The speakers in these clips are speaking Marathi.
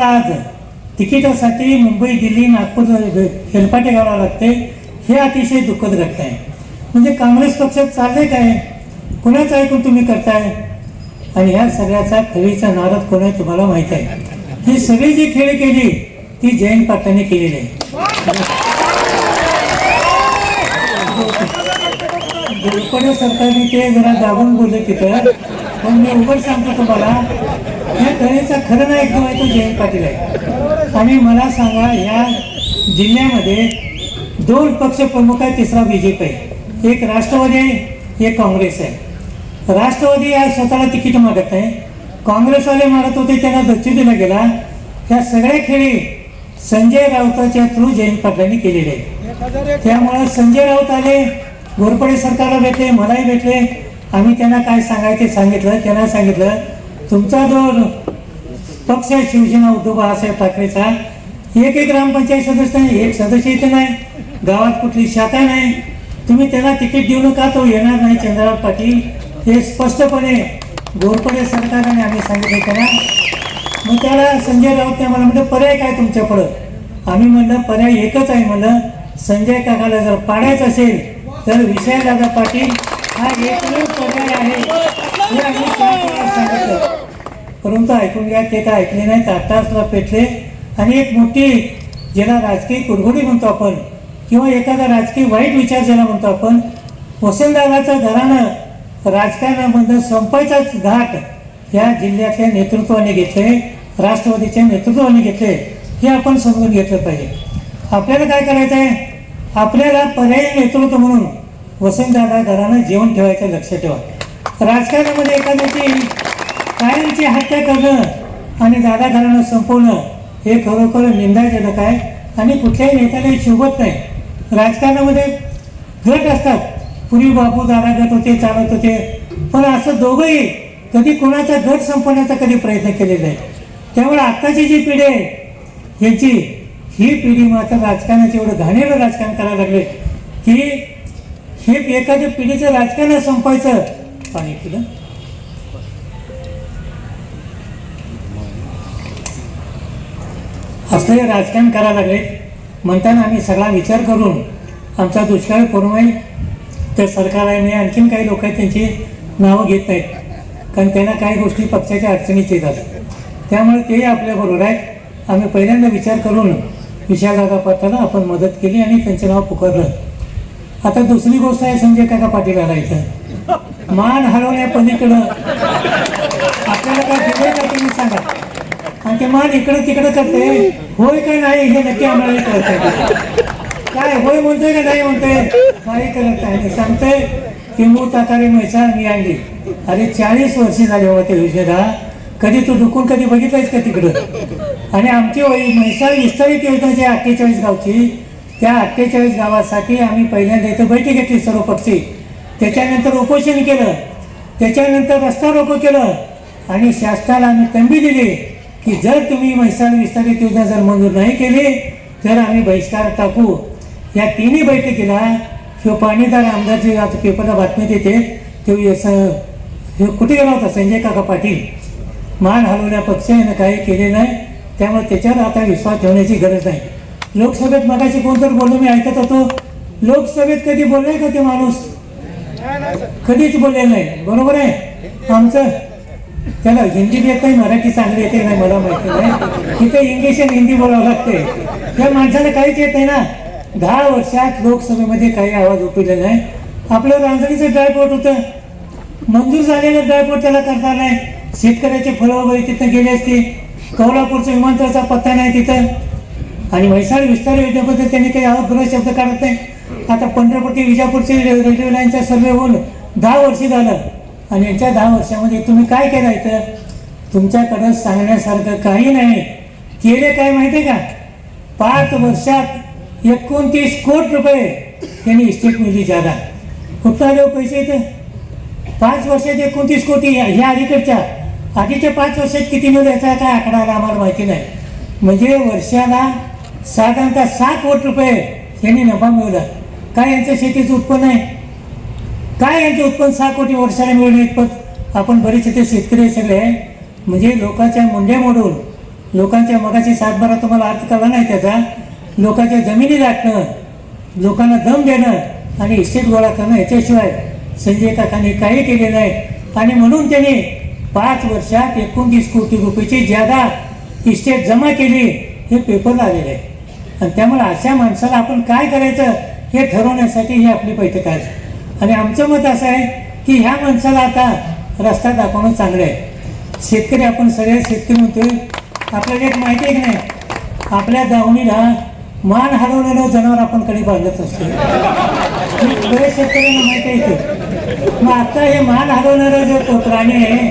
त्याच आज तिकिटासाठी मुंबई दिल्ली नागपूर हेलपाटे घालावं लागते हे अतिशय दुःखद घटना आहे. म्हणजे काँग्रेस पक्षात चाललंय काय? कुणाचं ऐकून तुम्ही करताय? आणि ह्या सगळ्याचा खरीचा नारद कोण आहे तुम्हाला माहीत आहे. ही सगळी जी खेळ केली ती जयंत पाटलांनी केलेली आहे. गोडपणे सरकारने ते जरा दाबून बोलले तिथं. पण मी उघड सांगतो तुम्हाला या कलेचा खरं नायक जो आहे तो जयंत पाटील आहे. आणि मला सांगा या जिल्ह्यामध्ये दोन पक्ष प्रमुख आहे तिसरा बी जे पी आहे. एक राष्ट्रवादी आहे एक काँग्रेस आहे. राष्ट्रवादी या स्वतःला तिकीट मागत नाही. काँग्रेसवाले मागत होते त्यांना दच्चू दिला गेला. या सगळ्या खेळी संजय राऊताच्या थ्रू जयंत पाटलांनी केलेले आहे त्यामुळे संजय राऊत आले घोरपडे सरकारला भेटले मलाही भेटले. आम्ही त्यांना काय सांगायचे सांगितलं त्यांना सांगितलं. तुमचा जो पक्ष आहे शिवसेना उद्धव बाळासाहेब ठाकरेचा. एक एक ग्रामपंचायत सदस्य नाही एक सदस्य इथे नाही. गावात कुठली शाखा नाही. तुम्ही त्याला तिकीट देऊ नका तो येणार नाही चंद्रराव पाटील. हे स्पष्टपणे घोरपडे सरकारने आम्ही सांगितलं त्याला. मग त्याला संजय राऊत मला म्हणलं पर्याय काय तुमच्याकडं? आम्ही म्हणलं पर्याय एकच आहे म्हणलं. संजय काकाला जर पाडायचं असेल तर विषय दादा पाटील हा एकमेव पर्याय आहे. हे आम्ही सांगितलं. परंतु ऐकून घ्या ते काय ऐकले नाही आत्ताच पेटले. आणि एक मोठी ज्याला राजकीय कुडघोडी म्हणतो आपण किंवा एखादा राजकीय वाईट विचार ज्याला म्हणतो आपण वसंतदादाचं घरानं राजकारणामधनं संपायचाच घाट या जिल्ह्यातल्या नेतृत्वाने घेतले राष्ट्रवादीच्या नेतृत्वाने घेतले हे आपण समजून घेतलं पाहिजे. आपल्याला काय करायचं आहे आपल्याला पर्यायी नेतृत्व म्हणून वसंतदादा घरानं जेवण ठेवायचं लक्ष ठेवा. राजकारणामध्ये एखाद्याची कायमची हत्या करणं आणि दादा घराणं संपवणं हे खरोखर निंदाजनक आहे आणि कुठल्याही नेत्यालाही शोभत नाही. राजकारणामध्ये गट असतात. पूर्वी बापू दादा गट होते चालत होते. पण असं दोघंही कधी कोणाचा गट संपवण्याचा कधी प्रयत्न केलेला आहे त्यामुळे आत्ताची जी पिढी आहे यांची ही पिढी मात्र राजकारणाचे एवढं घाणेरं राजकारण करायला लागले की हे एखाद्या पिढीचं राजकारण संपायचं पाणी पिलं. हे राजकारण करायला लागले. म्हणताना आम्ही सगळा विचार करून आमचा दुष्काळ करू नये तर आहे आणखीन काही लोक आहेत त्यांची नावं घेत नाहीत कारण त्यांना काही गोष्टी पक्षाच्या अडचणीत येतात. त्यामुळे तेही आपल्याबरोबर आहेत आम्ही पहिल्यांदा विचार करून विशालदादा पाटलाला आपण मदत केली आणि त्यांचं नाव पुकारलं. आता दुसरी गोष्ट आहे संजय काका पाटील आला इथं. मान हलवण्या पलीकडं आपल्याला काय दिलंय का तुम्ही सांगा? आणि ते मान इकडं तिकडं करते. होय का नाही हे नक्की आम्हाला कळत आहे काय होय म्हणतोय का नाही म्हणतोय? काही करत नाही. सांगतोय की मूळ ताकारे म्हैसाळ मी आणली. अरे चाळीस वर्षे झाले बाबा ते योजनेला कधी तू दुखून कधी बघितलंयस का तिकडं? आणि आमची वही म्हैसाळ विस्तारित योजना जी अठ्ठेचाळीस गावची त्या अठ्ठेचाळीस गावासाठी आम्ही पहिल्यांदा इथं बैठक घेतली सर्व पक्षी. त्याच्यानंतर उपोषण केलं. त्याच्यानंतर रस्ता रोको केलं. आणि शासनाला आम्ही तंबी दिली. की जर तुम्ही म्हैसाळ विस्तारित योजना जर मंजूर नाही केली तर आम्ही बहिष्कार टाकू. या तिन्ही बैठकीला किंवा पाणीदार आमदारची आता पेपरला बातमी देते. तो यस हे कुठे गेला होता संजय काका पाटील. मान हलवण्या पक्षाने काही केले नाही. त्यामुळे त्याच्यावर आता विश्वास ठेवण्याची गरज नाही. लोकसभेत मगाशी कोणतर बोललो मी ऐकत होतो. लोकसभेत कधी बोलले का ते माणूस? कधीच बोलले नाही. बरोबर आहे? आमचं त्याला हिंदी येत नाही मराठी चांगली येते नाही मला माहिती नाही. तिथे इंग्लिश आणि हिंदी बोलावं लागते. त्या माणसाला काहीच येत नाही ना. दहा वर्षात लोकसभेमध्ये काही आवाज उठवले नाही. आपलं रांजणीचं ड्रायपोर्ट होतं. मंजूर झालेलं ड्रायपोर्ट त्याला करता नाही. शेतकऱ्याचे फळं वगैरे तिथं गेले असते. कोल्हापूरचा विमानतळाचा पत्ता नाही तिथं. आणि म्हैसाळ विस्तार योजनेबद्दल त्यांनी काही आवाज शब्द काढत नाही. आता पंढरपूर ते विजापूरचे रेल्वे लाईनचा सर्वे होऊन दहा वर्ष झालं. आणि याच्या दहा वर्षामध्ये तुम्ही काय केलं इथं तुमच्याकडं सांगण्यासारखं काही नाही. केले काय माहिती आहे का? पाच वर्षात एकोणतीस कोटी रुपये त्यांनी इस्टेट मिळली जादा कुठं आले पैसे येते. पाच वर्षात एकोणतीस कोटी ह्या अलीकडच्या. आधीच्या पाच वर्षात किती मिळलं याचा काय आकडा आला आम्हाला माहिती नाही. म्हणजे वर्षाला साधारणतः सहा कोटी रुपये यांनी नफा मिळवला. काय यांचं शेतीचं उत्पन्न आहे? काय यांचे उत्पन्न सहा कोटी वर्षाला मिळून इतपत आपण बरेच इथे शेतकरी आहे सगळे. म्हणजे लोकांच्या मुंड्या मोडून लोकांच्या मगाची सातबारा तुम्हाला अर्थ कळला नाही त्याचा. लोकांच्या जमिनी दाटणं लोकांना दम देणं आणि इस्टेट गोळा करणं याच्याशिवाय संजय काकाने काही केलेलं नाही. आणि म्हणून त्यांनी पाच वर्षात एकोणतीस कोटी रुपयाची जादा इस्टेट जमा केली हे पेपरला आलेलं आहे. आणि त्यामुळे अशा माणसाला आपण काय करायचं हे ठरवण्यासाठी ही आपली बैठक आहे. आणि आमचं मत असं आहे की ह्या माणसाला आता रस्ता दाखवणं चांगलं आहे. शेतकरी आपण सगळे शेतकरी म्हणतोय आपल्याला एक माहिती आहे की नाही? आपल्या दावणीला मान हलवलेलं जनावर आपण कडे बांधत असतो बरेच शेतकऱ्यांना माहिती आहे ते मग आता हे मान हरवणारं जे तो प्राणी आहे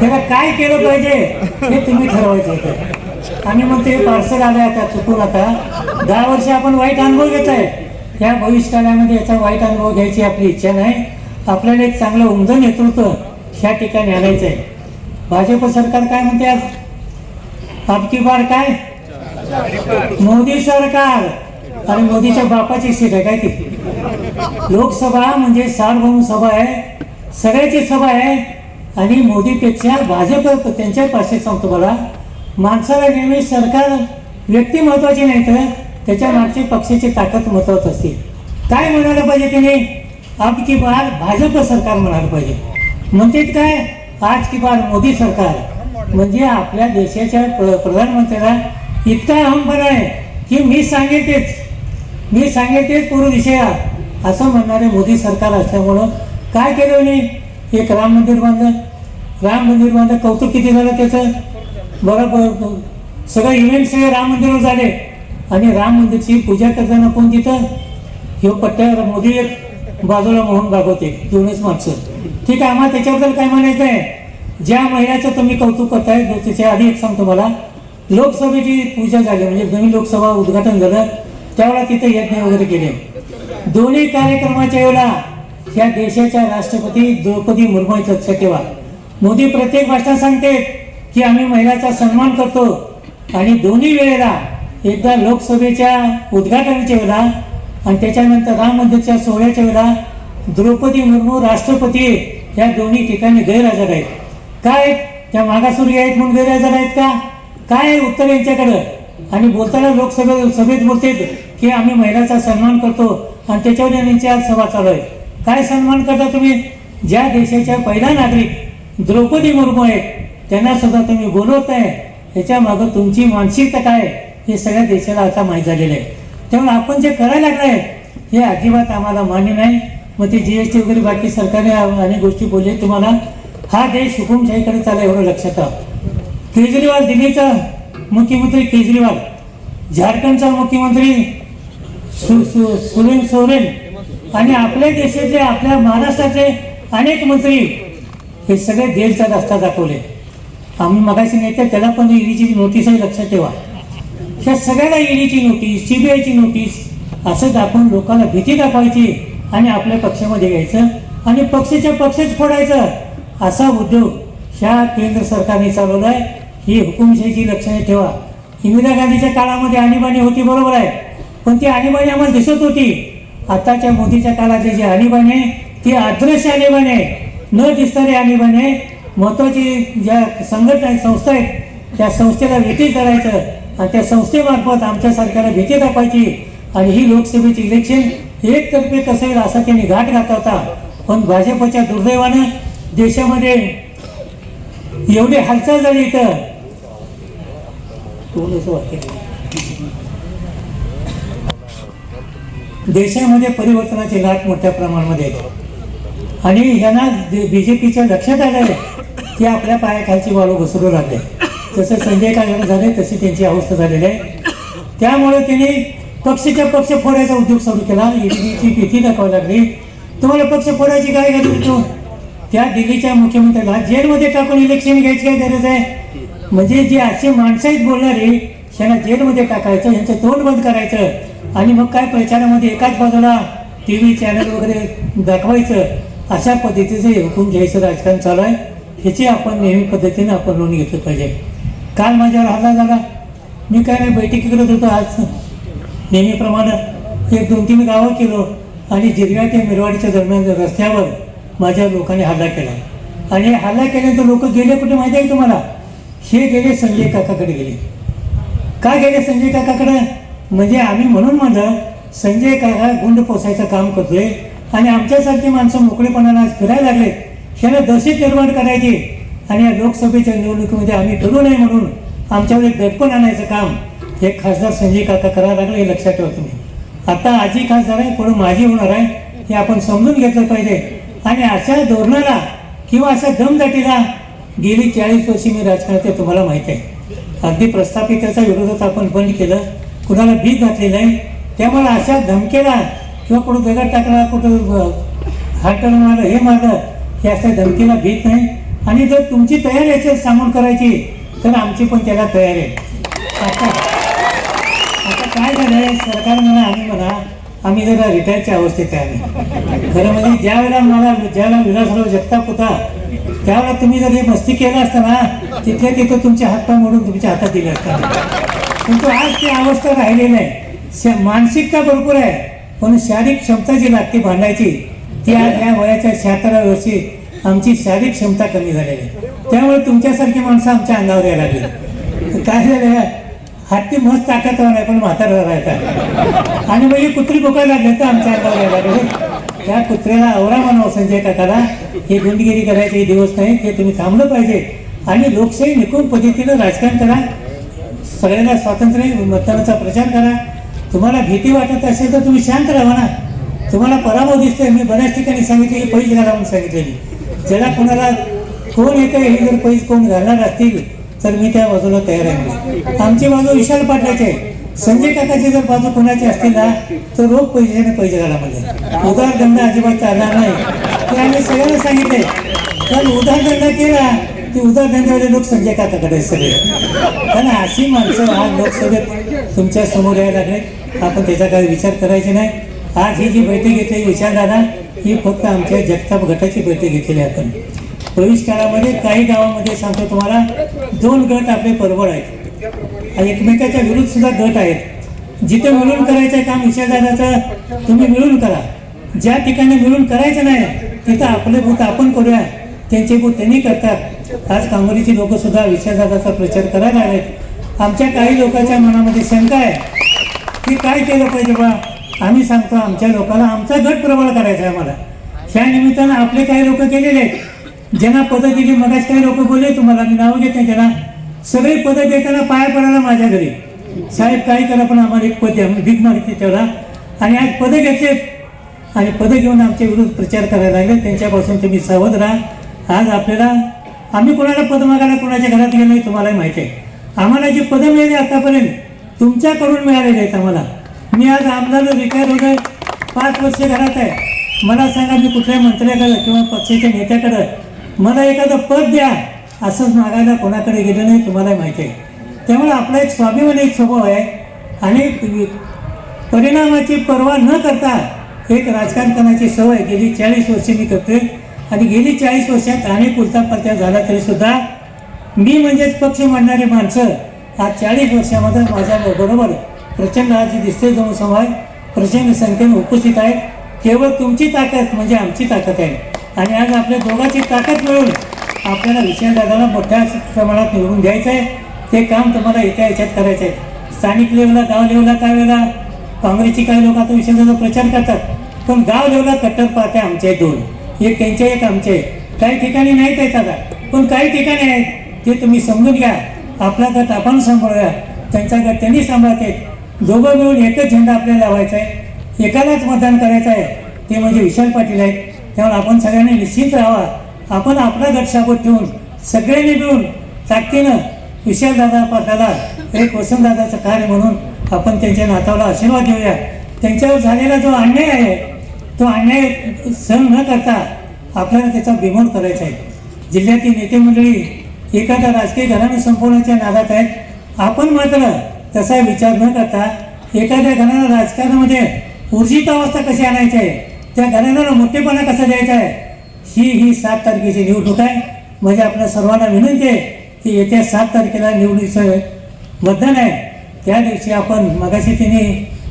त्याला काय केलं पाहिजे हे तुम्ही ठरवायचं होतं आणि मग ते पार्सल आलं आता चुकून आता. दहा वर्ष आपण वाईट अनुभव घेत आहे या भविष्यकाळामध्ये याचा वाईट अनुभव घ्यायची आपली इच्छा नाही. आपल्याला एक चांगलं उमदं नेतृत्व ह्या ठिकाणी आणायचं आहे. भाजप सरकार काय म्हणते आज? आपकी बार काय? मोदी सरकार. आणि मोदीच्या बापाची सीट आहे काय ती? लोकसभा म्हणजे सार्वभौम सभा आहे. सगळ्याची सभा आहे. आणि मोदीपेक्षा भाजप त्यांच्या पाशी सांगतो मला माणसाला नेहमी सरकार व्यक्ती महत्वाची नाही तर त्याच्या मागची पक्षाची ताकद मतवत असते. काय म्हणायला पाहिजे त्याने अब की बार भाजप सरकार म्हणायला पाहिजे. म्हणतात काय? आज की बार मोदी सरकार. म्हणजे आपल्या देशाच्या प्र- प्रधानमंत्र्याला इतका अहमपणा आहे की मी सांगेल तेच मी सांगेल तेच पूर्व विषया असं म्हणणारे मोदी सरकार असल्यामुळं काय केलं नाही एक राम मंदिर बांधलं. राम मंदिर बांधलं. कौतुक किती झालं त्याचं? बरोबर सगळं इव्हेंट्स राम मंदिरवर झाले. आणि राम मंदिरची पूजा करताना कोण तिथं? हे पट्ट्यावर मोदी एक बाजूला मोहन भागवते दोनच माणसं. ठीक आहे आम्हाला त्याच्याबद्दल काय म्हणायचं आहे? ज्या महिन्याचं तुम्ही कौतुक करताय त्याच्या आधी एक सांगतो मला. लोकसभेची पूजा झाली म्हणजे नवीन लोकसभा उद्घाटन झालं त्यावेळेला तिथे यज्ञ वगैरे केले. दोन्ही कार्यक्रमाच्या वेळेला या देशाच्या राष्ट्रपती द्रौपदी मुर्मू लक्षात ठेवा. मोदी प्रत्येक भाषणात सांगते की आम्ही महिलाचा सन्मान करतो आणि दोन्ही वेळेला एकदा लोकसभेच्या उद्घाटनाच्या वेळेला आणि त्याच्यानंतर राम मंदिरच्या सोहळ्याच्या वेळेला द्रौपदी मुर्मू राष्ट्रपती या दोन्ही ठिकाणी गैरहजर आहेत. काय त्या मागासवर्गीय आहेत म्हणून गैरहजर आहेत का? काय आहे उत्तर यांच्याकडं? आणि बोलताना लोकसभेत सभेत बोलतात की आम्ही महिलाचा सन्मान करतो आणि त्याच्यावर यांची आज सभा चालू आहे. काय सन्मान करता तुम्ही? ज्या देशाच्या पहिला नागरिक द्रौपदी मुर्मू आहेत त्यांना सुद्धा तुम्ही बोलवत आहे ह्याच्या मागं तुमची मानसिकता काय आहे, हे सगळ्या देशाला आता माहीत झालेलं आहे. त्यामुळे आपण जे करायला लागलाय हे अजिबात आम्हाला मान्य नाही. मग ते जी एस टी वगैरे बाकी सरकारने अनेक गोष्टी बोलले तुम्हाला. हा देश हुकुमशाहीकडे चालला एवढं लक्षात केजरीवाल दिल्लीचा मुख्यमंत्री केजरीवाल झारखंडचा मुख्यमंत्री सु- सु- सुरेन सोरेन आणि आपल्या देशातले आपल्या महाराष्ट्राचे अनेक मंत्री हे सगळे देशचा रस्ता दाखवले. आम्ही मगाशी नेते त्याला पण ईडीची नोटीसही लक्षात ठेवा. ह्या सगळ्याला ईडीची नोटीस सीबीआयची नोटीस असं दाखवून लोकांना भीती दाखवायची आणि आपल्या पक्षामध्ये घ्यायचं आणि पक्षाच्या पक्षच फोडायचं असा उद्योग ह्या केंद्र सरकारने चालवला आहे. ही हुकुमशाहीची लक्षणे ठेवा. इंदिरा गांधीच्या काळामध्ये आणीबाणी होती बरोबर आहे. पण ती आणीबाणी आम्हाला दिसत होती. आताच्या मोदीच्या काळातली जी आणीबाणी आहे ती अदृश्य आणीबाणी आहे. न दिसणारी आणीबाणी आहे. महत्वाची ज्या संघटना संस्था आहेत त्या संस्थेला भीती करायचं. आणि त्या संस्थेमार्फत आमच्या सरकारला भीती दाखवायची आणि ही लोकसभेची इलेक्शन एकतर्फे कसं असं असा त्यांनी घाट घातला होता. पण भाजपच्या दुर्दैवानं देशामध्ये एवढी हालचाल झाली इथं. देशामध्ये परिवर्तनाची लाट मोठ्या प्रमाणामध्ये आणि यांना बीजेपीच्या लक्षात आलंय की आपल्या पायाखालची वाळू घसरू लागले. जसं संजय काकडे झाले तशी त्यांची अवस्था झालेली आहे. त्यामुळे त्यांनी पक्षीच्या पक्ष फोडायचा उद्योग सुरू केला. ईडीची भीती दाखवावी लागली. तुम्हाला पक्ष फोडायची काय गरज होतो त्या दिल्लीच्या मुख्यमंत्र्याला जेलमध्ये टाकून इलेक्शन घ्यायची काय गरज आहे? म्हणजे जे असे माणसं आहेत बोलणारे त्यांना जेलमध्ये टाकायचं यांचं तोंड बंद करायचं आणि मग काय प्रचारामध्ये एकाच बाजूला टी व्ही चॅनल वगैरे दाखवायचं अशा पद्धतीचं हुकूम घ्यायचं राजकारण चालू आहे. ह्याची आपण नेहमी पद्धतीने आपण नोंद घेतलं पाहिजे. काल माझ्यावर हल्ला झाला. मी काय नाही बैठकी करत होतो आज? नेहमीप्रमाणे एक दोन तीन गावं केलो आणि जिरव्या ते मिरवाडीच्या दरम्यान रस्त्यावर माझ्या लोकांनी हल्ला केला. आणि हे हल्ला केल्यानंतर लोक गेले कुठे माहिती आहे तुम्हाला? हे गेले संजय काकाकडे गेले. का गेले संजय काकाकडे? म्हणजे आम्ही म्हणून म्हणलं संजय काका गुंड पोसायचं काम करतोय आणि आमच्यासारखी माणसं मोकळेपणाला आज फिरायला लागले ह्याला दहशत निर्माण करायची. आणि या लोकसभेच्या निवडणुकीमध्ये आम्ही ठरू नये म्हणून आमच्यावर एक दडपण आणायचं काम हे खासदार संजय काका करायला लागले हे लक्षात ठेवा तुम्ही. आता आजी खासदार आहे पुढे माझी होणार आहे हे आपण समजून घेतलं पाहिजे. आणि अशा धोरणाला किंवा अशा दमदाटीला गेली चाळीस वर्षी मी राजकारणात आहे, तुम्हाला माहीत आहे. अगदी प्रस्थापिताच्या विरोधात आपण बंद केलं कुणाला भीत घातली नाही. त्यामुळे अशा धमकेला किंवा कुठं दगड टाकला कुठं हाटल मारलं हे मारलं हे अशा धमकीला भीत नाही. आणि जर तुमची तयारी असेल सांगून करायची तर आमची पण त्याला तयारी आहे. आता आता काय झालंय सरकार म्हणा आम्ही म्हणा आम्ही जरा रिटायरच्या अवस्थेत आहे खरं म्हणजे ज्या वेळेला मला ज्यावेळेला विलासराव जगताप होता त्यावेळेला तुम्ही जर हे मस्ती केलं असतं ना तिथल्या तिथं तुमचे हातपाय मोडून तुमच्या हातात दिले असतात. परंतु आज ती अवस्था राहिलेली नाही श- मानसिकता भरपूर आहे. पण शारीरिक क्षमता जी लागते भांडायची ती आज या वयाच्या शहात्तराव्या वर्षी आमची शारीरिक क्षमता कमी झालेली आहे. त्यामुळे तुमच्यासारखी माणसं आमच्या अंगावर यायला लागली. काय झालं हत्ती मस्त ताकदवर आहे पण म्हातारा राहतात आणि मग ही कुत्री बोकायला लागले तर आमच्या अंगावर यायला लागले त्या कुत्र्याला आवरा म्हणावं संजय काकाला. हे गुंडगिरी करायचे हे दिवस नाही हे तुम्ही थांबलं पाहिजे. आणि लोकशाही निकोप पद्धतीनं राजकारण करा. सगळ्यांना स्वातंत्र्य मतदानाचा प्रचार करा. तुम्हाला भीती वाटत असेल तर तुम्ही शांत राहा ना तुम्हाला पराभव दिसतोय मी बऱ्याच ठिकाणी सांगितलेली पैज घाला म्हणून सांगितलेली. ज्याला कोणाला कोण येतं हे जर पैसे कोण घालणार असतील तर मी त्या बाजूला तयार आहे. आमची बाजू विशाल पाटलाची आहे. संजय काकाची जर बाजू कोणाची असतील ना तर रोख पैशाने पैसे घाला म्हणजे उदारदंड अजिबात चालणार नाही. ते आम्ही सगळ्यांना सांगितले पण उदारदंड केला ते उदारदंडवाले लोक संजय काकाकडे सगळे. कारण अशी माणसं आज लोकसभेत तुमच्यासमोर यायला लागले आपण त्याचा काही विचार करायचे नाही. आज ही जी बैठक घेतली विचार दादा ही फक्त आमच्या जगताप गटाची बैठक घेतलेली आपण. प्रवेश काळामध्ये काही गावामध्ये सांगतो तुम्हाला दोन गट आपले परवड आहेत. आणि एकमेकाच्या विरुद्ध सुद्धा गट आहेत. जिथे मिळून करायचं काम विषयदाराचं तुम्ही मिळून करा. ज्या ठिकाणी मिळून करायचं नाही तिथं आपले भूत आपण करूया. त्यांचे भूत त्यांनी करतात. आज काँग्रेसची लोक सुद्धा विषयदाराचा प्रचार करायला आहेत आमच्या काही लोकांच्या मनामध्ये शंका आहे. की काय केलं पाहिजे बा? आम्ही सांगतो आमच्या लोकांना आमचा गट प्रबळ करायचा आहे आम्हाला. त्या निमित्तानं आपले काही लोक गेलेले आहेत. ज्यांना पदं दिली मगाच काही लोक बोलले तुम्हाला मी नाव घेत नाही त्यांना सगळी पदं देताना पाया पडायला माझ्या घरी. साहेब काय करा पण आम्हाला एक पद द्या. भीक मारते तेवढा आणि आज पदं घेतलेत आणि पदं घेऊन आमच्या विरुद्ध प्रचार करायला लागले. त्यांच्यापासून तुम्ही सावध राहा. आज आपल्याला आम्ही कोणाला पद मागायला कोणाच्या घरात गेलो नाही तुम्हालाही माहिती आहे. आम्हाला जी पदं मिळाली आतापर्यंत तुमच्याकडून मिळालेले आहेत आम्हाला. मी आज आमदार रिटायर होत आहे पाच वर्ष घरात आहे. मला सांगा मी कुठल्या मंत्र्याकडं किंवा पक्षाच्या नेत्याकडं मला एखादं पद द्या. असंच मागायला कोणाकडे गेलं नाही तुम्हाला माहिती आहे. त्यामुळे आपला एक स्वाभिमानी एक स्वभाव आहे. आणि परिणामाची पर्वा न करता एक राजकारण करण्याची सवय गेली चाळीस वर्षे मी करतोय. आणि गेली चाळीस वर्षात अनेक उलटा पलट्या झाला तरीसुद्धा मी म्हणजेच पक्ष मांडणारी माणसं आज चाळीस वर्षामध्ये माझ्या बरोबर प्रचंड आज दिसते जणू समाज प्रचंड संख्येने उपस्थित आहेत. केवळ तुमची ताकद म्हणजे आमची ताकद आहे. आणि आज आपल्या दोघांची ताकद मिळून आपल्याला विषयदादाला मोठ्या प्रमाणात निवडून द्यायचं आहे. ते काम तुम्हाला एका याच्यात करायचं आहे. स्थानिक लेवला गाव लेवला काय वेळेला काँग्रेसची काही लोक आता विषयाचा प्रचार करतात. पण गाव लेवला कट्टर पाहते आमचे दोन. एक त्यांचे एक आमचे. काही ठिकाणी नाहीत आहेत आता. पण काही ठिकाणी आहेत. ते तुम्ही समजून घ्या. आपला गट आपण सांभाळूया. त्यांचा गट त्यांनी सांभाळते. दोघं मिळून एकच झेंडा आपल्याला लावायचा आहे. एकालाच मतदान करायचं आहे. ते म्हणजे विशाल पाटील आहेत. त्यामुळे आपण सगळ्यांनी निश्चित राहावा. आपण आपला गट शाबूत ठेवून सगळ्यांनी मिळून ताकदीनं विशाल दादा पाटलाला एक वसंतदादाचं कार्य म्हणून आपण त्यांच्या नातावाला आशीर्वाद देऊया. त्यांच्यावर झालेला जो अन्याय आहे तो अन्याय सहन न करता आपल्याला त्याचा बिमोड करायचा आहे. जिल्ह्यातील नेते मंडळी एखाद्या राजकीय घराने संपवण्याच्या नादात आहेत. आपण मात्र तसा विचार न करता एखाद्या घराला राजकारणामध्ये ऊर्जित अवस्था कशी आणायची आहे? त्या घराण्याला मोठेपणा कसा द्यायचा आहे? ही ही सात तारखेची निवडणूक आहे. म्हणजे आपल्या सर्वांना विनंती आहे की येत्या सात तारखेला निवडणुकीचं मतदान आहे. त्या दिवशी आपण मगाशी तिने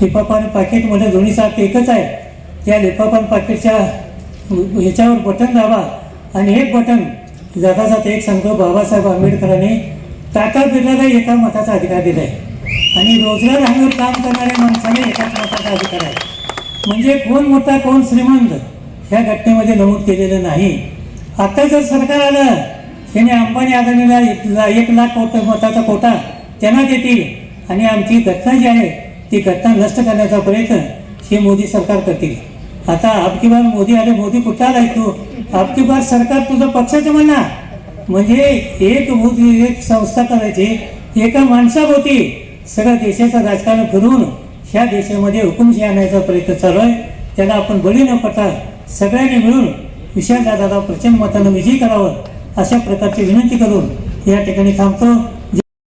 हिपाप आणि पाकिटमध्ये दोन्ही सात एकच आहे. त्या लिफाफन पाकिटच्या ह्याच्यावर बटन दाबा आणि एक बटन जाता जाता एक सांगतो बाबासाहेब आंबेडकरांनी टाटा बिर्लाला एका मताचा अधिकार दिला आहे आणि रोजगार हमीवर काम करणाऱ्या माणसाने एकाच मताचा अधिकार आहे म्हणजे कोण मोठा कोण श्रीमंत ह्या घटनेमध्ये नमूद केलेलं नाही. आता जर सरकार आलं त्याने अंबानी आदानीला एक लाख कोट मताचा कोटा त्यांना देतील. आणि आमची घटना जी आहे ती घटना नष्ट करण्याचा प्रयत्न हे मोदी सरकार करतील. आता आपकी बार मोदी आले मोदी कुठं आला तू आपकी बार सरकार तुझं पक्षाचं म्हणा. म्हणजे एक मोदी एक संस्था करायची एका माणसाभोवती सगळं देशाचं राजकारण फिरवून ह्या देशामध्ये हुकुमशी आणायचा प्रयत्न चालू आहे. त्याला आपण बळी न पडता सगळ्यांनी मिळून विशाल दादाला प्रचंड मतानं विजयी करावं अशा प्रकारची विनंती करून या ठिकाणी थांबतो.